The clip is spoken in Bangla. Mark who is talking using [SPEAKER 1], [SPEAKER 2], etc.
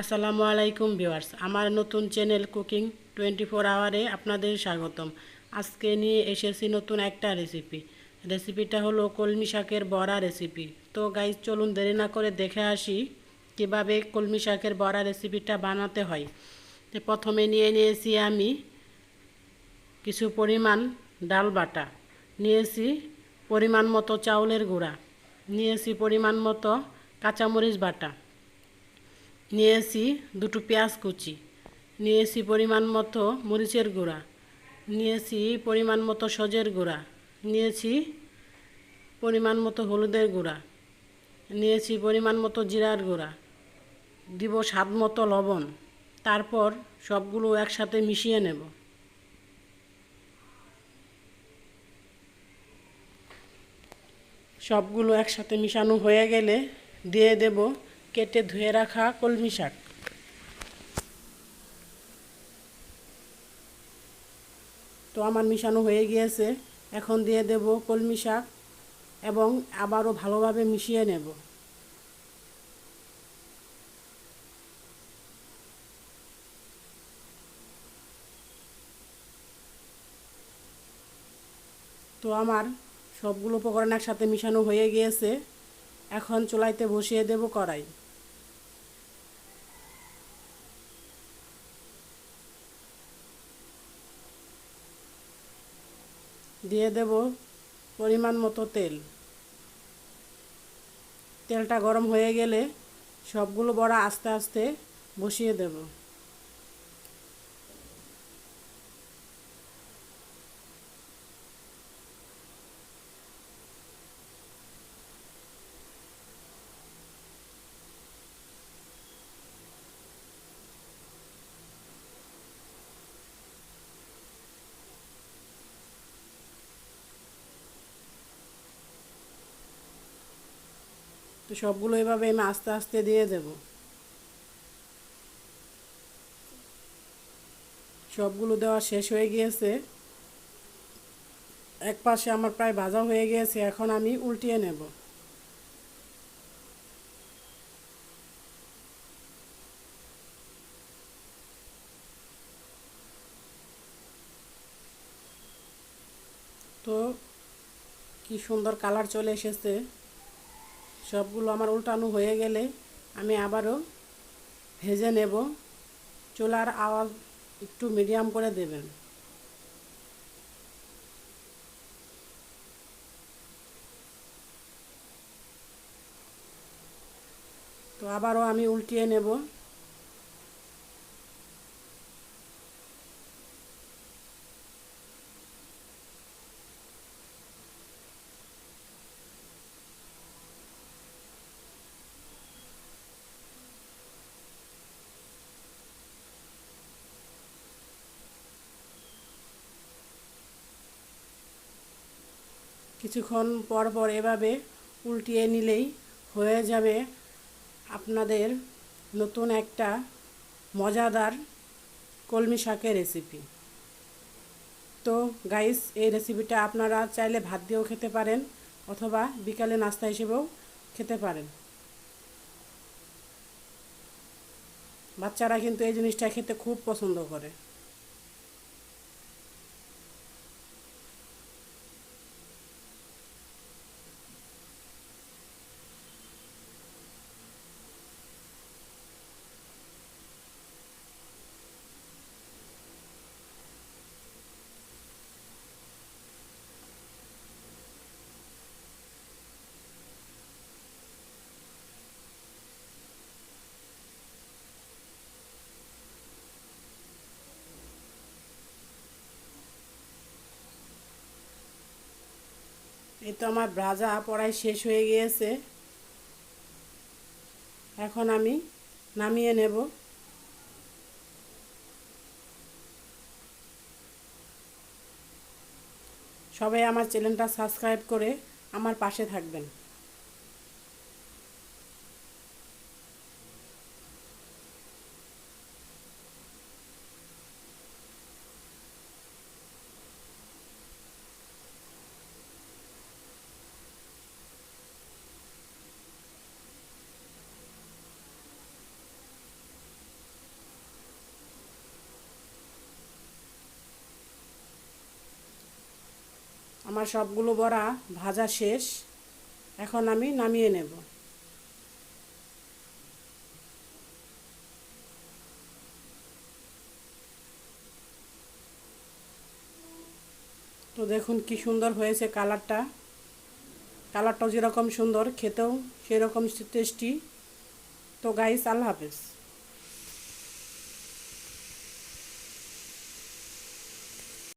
[SPEAKER 1] আসসালামু আলাইকুম ভিউয়ার্স, আমার নতুন চ্যানেল কুকিং টোয়েন্টি ফোর আওয়ারে আপনাদের স্বাগতম। আজকে নিয়ে এসেছি নতুন একটা রেসিপি। রেসিপিটা হলো কলমি শাকের বড়া রেসিপি। তো গাইজ চলুন দেরি না করে দেখে আসি কীভাবে কলমি শাকের বড়া রেসিপিটা বানাতে হয়। প্রথমে নিয়ে নিয়েছি আমি কিছু পরিমাণ ডাল বাটা। নিয়েছি পরিমাণ মতো চাউলের গুঁড়া। নিয়েছি পরিমাণ মতো কাঁচামরিচ বাটা। নিয়েছি দুটো পেঁয়াজ কুচি, নিয়েছি পরিমাণ মতো মরিচের গুঁড়া, নিয়েছি পরিমাণ মতো সজের গুঁড়া, নিয়েছি পরিমাণ মতো হলুদের গুঁড়া, নিয়েছি পরিমাণ মতো জিরার গুঁড়া, দিব স্বাদ মতো লবণ, তারপর সবগুলো একসাথে মিশিয়ে নেব। সবগুলো একসাথে মিশানো হয়ে গেলে দিয়ে দেব কেটে ধুয়ে রাখা কলমি শাক। তো আমার মিশানো হয়ে গিয়েছে। এখন দিয়ে দেব কলমি শাক এবং আবারও ভালোভাবে মিশিয়ে নেব। তো আমার সবগুলো উপকরণ একসাথে মিশানো হয়ে গিয়েছে। এখন চুলাইতে বসিয়ে দেব কড়াই। দিয়ে দেব পরিমাণ মতো তেল। তেলটা গরম হয়ে গেলে সবগুলো বড়া আস্তে আস্তে বসিয়ে দেব। তো সবগুলো এভাবে আমি আস্তে আস্তে দিয়ে দেব। সবগুলো দেওয়া শেষ হয়ে গিয়েছে। এক পাশে আমার প্রায় ভাজা হয়ে গিয়েছে, এখন আমি উল্টিয়ে নেব। তো কি সুন্দর কালার চলে এসেছে। সবগুলো আমার উল্টানো হয়ে গেলে আমি আবারও ভেজে নেব। চুলার আওয়াজ একটু মিডিয়াম করে দেবেন। তো আবারও আমি উল্টিয়ে নেব। কিছুক্ষণ পর পর এভাবে উল্টিয়ে নিলেই হয়ে যাবে আপনাদের নতুন একটা মজাদার কলমি শাকের রেসিপি তো গাইস এই রেসিপিটা আপনারা চাইলে ভাত দিয়েও খেতে পারেন অথবা বিকালে নাস্তা হিসেবেও খেতে পারেন। বাচ্চারা কিন্তু এই জিনিসটা খেতে খুব পছন্দ করে। এই তো আমার ব্রাজা পড়ায় শেষ হয়ে গিয়েছে। এখন আমি নামিয়ে নেব। সবাই আমার চ্যানেলটা সাবস্ক্রাইব করে আমার পাশে থাকবেন। আমার সবগুলো বড়া ভাজা শেষ। এখন আমি নামিয়ে নেব। তো দেখুন কি সুন্দর হয়েছে কালারটা। কালারটাও যেরকম সুন্দর, খেতেও সেরকম টেস্টি। তো গাইস, আল্লাহ হাফেজ।